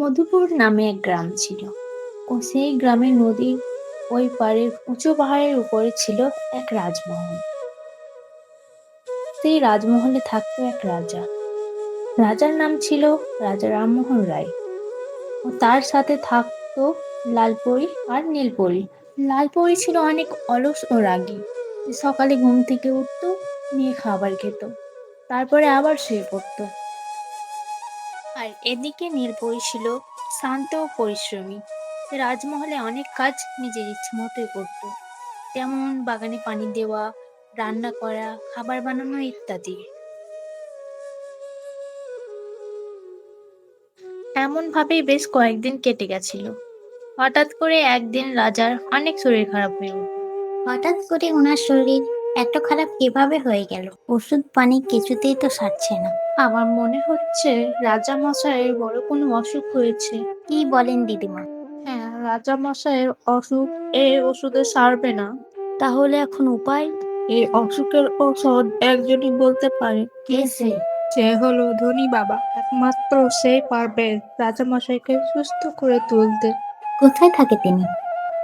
মধুপুর নামে এক গ্রাম ছিল। ও সেই গ্রামের নদীর ওই পাড়ের উঁচু পাহাড়ের উপরে ছিল এক রাজমহল। সেই রাজমহলে থাকতো এক রাজা। রাজার নাম ছিল রাজা রামমোহন রায়। ও তার সাথে থাকতো লালপরি আর নীলপরি। লালপরি ছিল অনেক অলস ও রাগী। সকালে ঘুম থেকে উঠতো, নিয়ে খাবার খেত। তারপরে আবার শুয়ে পড়তো। আর এদিকে নীলপরি ছিল শান্ত ও পরিশ্রমী। রাজমহলে অনেক কাজ নিজের ইচ্ছে মতোই করতো। যেমন বাগানে পানি দেওয়া, রান্না করা, খাবার বানানো ইত্যাদি। এমন ভাবেই বেশ কয়েকদিন কেটে গেছিল। হঠাৎ করে একদিন রাজার অনেক শরীর খারাপ হয়ে হঠাৎ করে ওনার শরীর এত খারাপ কীভাবে হয়ে গেল? ওষুধ পানি কিছুতেই তো সারছে না। আমার মনে হচ্ছে রাজা মশাইয়ের বড় কোনো অসুখ হয়েছে। কি বলেন দিদিমা? হ্যাঁ রাজা মশাইয়ের অসুখ এই ওষুধে সারবে না। তাহলে এখন উপায়? এই অসুখের ঔষধ একজনই বলতে পারে। কে সে? সে হলো ধনী বাবা। একমাত্র সে পারবে রাজা মশাইকে সুস্থ করে তুলতে। কোথায় থাকে তিনি?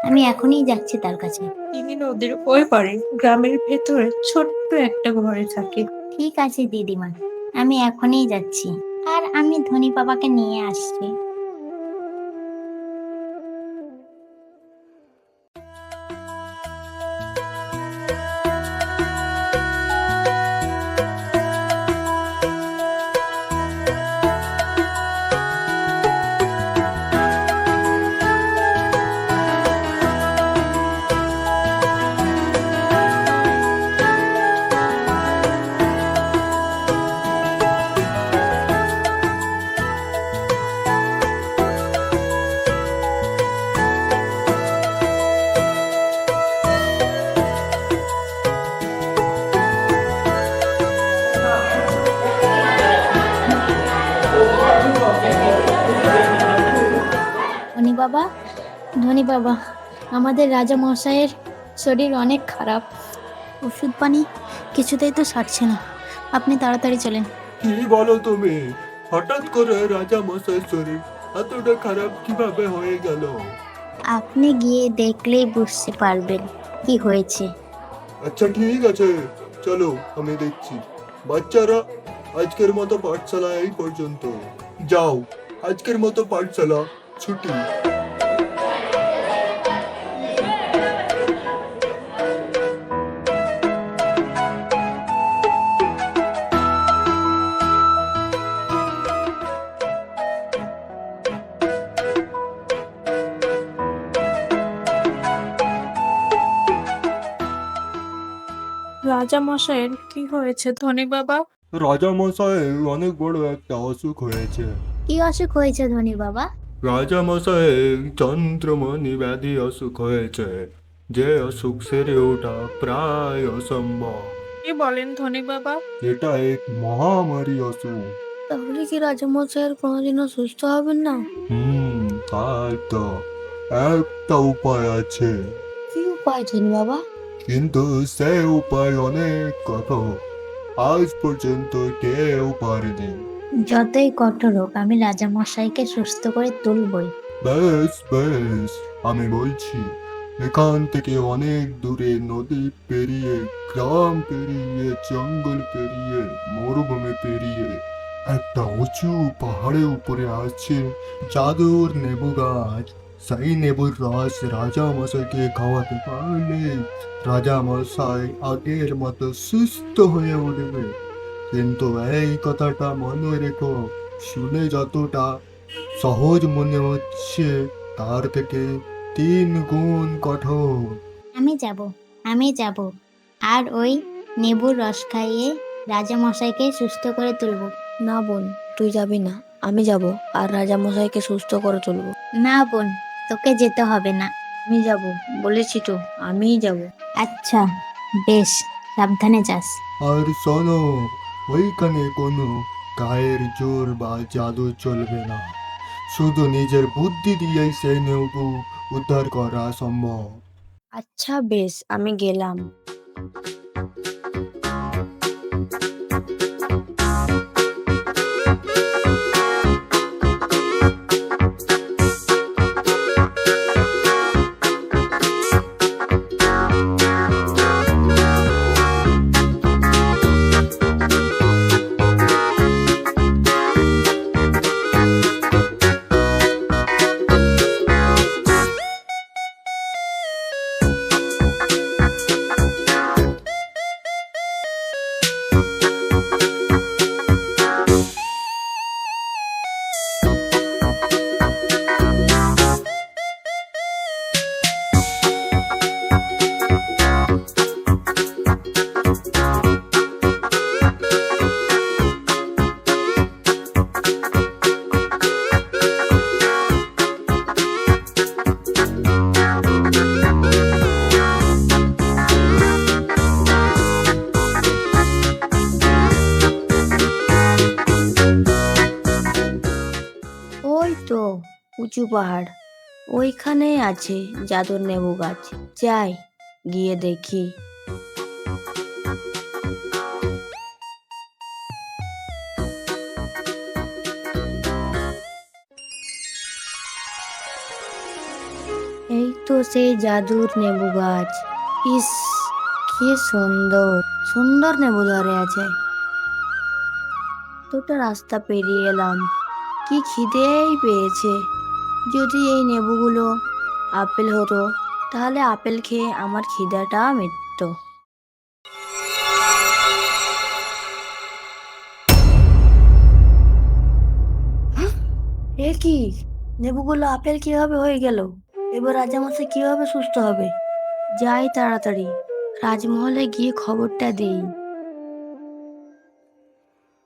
আমি এখনই যাচ্ছি তার কাছে। তিনি নদীর ওই পারে গ্রামের ভেতরে ছোট্ট একটা ঘরে থাকে। ঠিক আছে দিদিমা। আমি এখনই যাচ্ছি। আর আমি ধনী বাবাকে নিয়ে আসছি। বাবা ধনী বাবা আমাদের রাজা মশাইয়ের শরীর অনেক খারাপ। ওষুধ পানি কিছুতেই তো সারছে না। আপনি তাড়াতাড়ি চলেন। কি বলো তুমি? হঠাৎ করে রাজা মশাই শরীর এতটা খারাপ কীভাবে হয়ে গেল? আপনি গিয়ে দেখলেই বুঝতে পারবেন কি হয়েছে। আচ্ছা ঠিক আছে। চলো আমি দেখছি। বাচ্চারা আজকের মতো পাঠশালা এই পর্যন্ত। যাও আজকের মতো পাঠশালা ছুটি। রাজা মশাইয়ের কি হয়েছে ধনী বাবা? রাজা মশাই অনেক বড় একটা অসুখ হয়েছে। কি অসুখ হয়েছে ধনী বাবা? রাজা মশাই চন্দ্রমণি ব্যাধি অসুখ হয়েছে। যে অসুখ সেরে ওঠা প্রায় অসম্ভব। কি বলেন ধনী বাবা? এটা এক মহামারী অসুখ। তাহলে কি রাজা রাজামশাইয়ের কোনোদিনও সুস্থ হবেন না? হুম তাই তো। একটা উপায় আছে। কি উপায় ধনী বাবা? কিন্তু সে উপায় অনেক কঠোর। আজ পর্যন্ত কেউ পারেনি। যতই কঠোর হোক আমি রাজা মশাইকে সুস্থ করে তুলবই। বেশ বেশ আমি বলছি এখান থেকে অনেক দূরে নদী পেরিয়ে গ্রাম পেরিয়ে জঙ্গল পেরিয়ে মরুভূমি পেরিয়ে একটা উঁচু পাহাড়ের উপরে আছে জাদুর নেবু গাছ সেই নেবুর রস রাজা মশাইকে খাওয়াতে পারলে রাজা মশাই আগের মতো সুস্থ হয়ে উঠবে কিন্তু এই কথাটা মনে রেখো শুনে যতটা সহজ মনে হচ্ছে তার থেকে তিন গুণ কঠোর আমি যাব আমি যাব আর ওই নেবুর রস খাইয়ে রাজামশাইকে সুস্থ করে তুলবো না বোন তুই যাবি না আমি যাব আর রাজা মশাইকে সুস্থ করে তুলবো না বোন তোকে যেতে হবে না। আমি যাব বলেছি তো আমিই যাব। আচ্ছা বেশ সাবধানে যাস। আর শোনো ওইখানে কোনো গায়ের জোর বা জাদু চলবে না। শুধু নিজের বুদ্ধি দিয়েই সেই নেবু উদ্ধার করা সম্ভব। আচ্ছা বেশ আমি গেলাম। ওই তো উঁচু পাহাড়। ওইখানেই আছে যাদর নেবু গাছ। যাই গিয়ে দেখি। তো সেই জাদুর নেবু গাছ। ইস, কি সুন্দর সুন্দর নেবু ধরে আছে। দুটো রাস্তা পেরিয়ে এলাম, কি খিদেই পেয়েছে। যদি এই নেবুগুলো আপেল হতো, তাহলে আপেল খেয়ে আমার খিদাটা মিটত। এ কি? নেবুগুলো আপেল কীভাবে হয়ে গেল? এবার রাজামশাই কীভাবে সুস্থ হবে? যাই তাড়াতাড়ি রাজমহলে গিয়ে খবরটা দেই।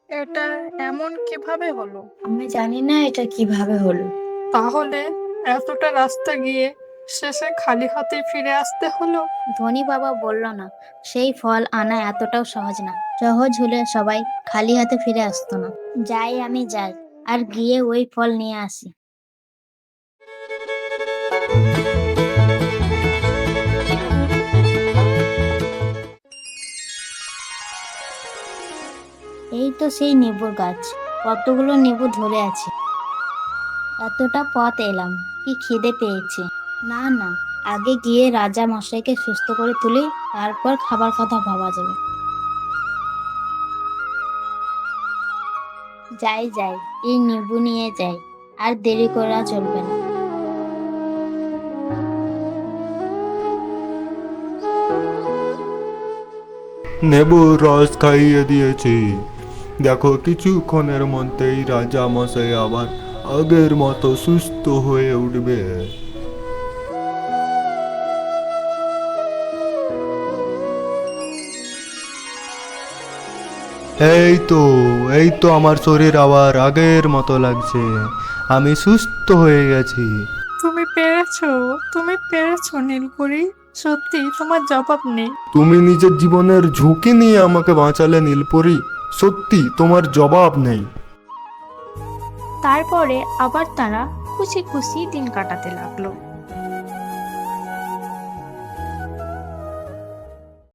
এটা এমন কীভাবে হলো? আমি জানি না এটা কীভাবে হলো। তাহলে এতটা রাস্তা গিয়ে শেষে খালি হাতে ফিরে আসতে হলো? ধনী বাবা বলল না সেই ফল আনা এতটাও সহজ না। সহজ হলে সবাই খালি হাতে ফিরে আসতো না। যাই আমি যাই আর গিয়ে ওই ফল নিয়ে আসি। তো সেই নেবুর গাছ, কতগুলো নেবু ধরে আছে। এতটা পথ এলাম, কি খিদে পেয়েছে। না না, আগে গিয়ে রাজা মশাইকে সুস্থ করে তুলি, তারপর খাবার কথা ভাবা যাবে। যাই যাই, এই নিবু নিয়ে যাই, আর দেরি করা চলবে না। নেবুর রস খাইয়ে দিয়েছি। দেখো কিছুক্ষণের মধ্যেই রাজা মশাই আবার আগের মতো সুস্থ হয়ে উঠবে। এই তো এই তো আমার শরীর আবার আগের মতো লাগছে। আমি সুস্থ হয়ে গেছি। তুমি পেরেছ তুমি পেরেছ নীলপুরি সত্যি তোমার জবাব নেই। তুমি নিজের জীবনের ঝুঁকি নিয়ে আমাকে বাঁচালে নীলপরি সত্যি তোমার জবাব নেই। তারপরে আবার তারা খুশি খুশি দিন কাটাতে লাগল।